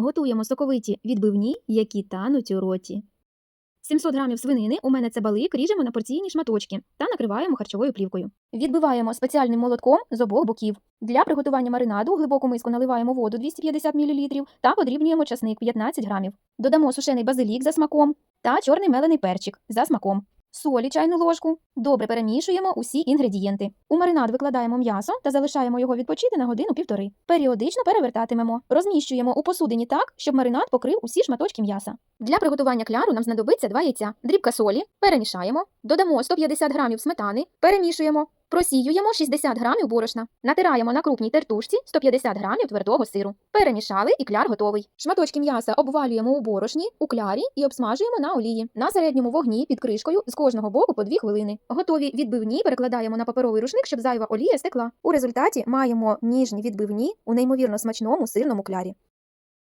Готуємо соковиті відбивні, які тануть у роті. 700 грамів свинини, у мене це балик, ріжемо на порційні шматочки та накриваємо харчовою плівкою. Відбиваємо спеціальним молотком з обох боків. Для приготування маринаду у глибоку миску наливаємо воду 250 мл та подрібнюємо часник 15 грамів. Додамо сушений базилік за смаком та чорний мелений перчик за смаком. Солі чайну ложку. Добре перемішуємо усі інгредієнти. У маринад викладаємо м'ясо та залишаємо його відпочити на годину-півтори. Періодично перевертатимемо. Розміщуємо у посудині так, щоб маринад покрив усі шматочки м'яса. Для приготування кляру нам знадобиться два яйця, дрібка солі, перемішаємо, додамо 150 грамів сметани, перемішуємо, просіюємо 60 грамів борошна, натираємо на крупній тертушці 150 грамів твердого сиру. Перемішали і кляр готовий. Шматочки м'яса обвалюємо у борошні, у клярі і обсмажуємо на олії. На середньому вогні під кришкою з кожного боку по 2 хвилини. Готові відбивні перекладаємо на паперовий рушник, щоб зайва олія стекла. У результаті маємо ніжні відбивні у неймовірно смачному сирному клярі.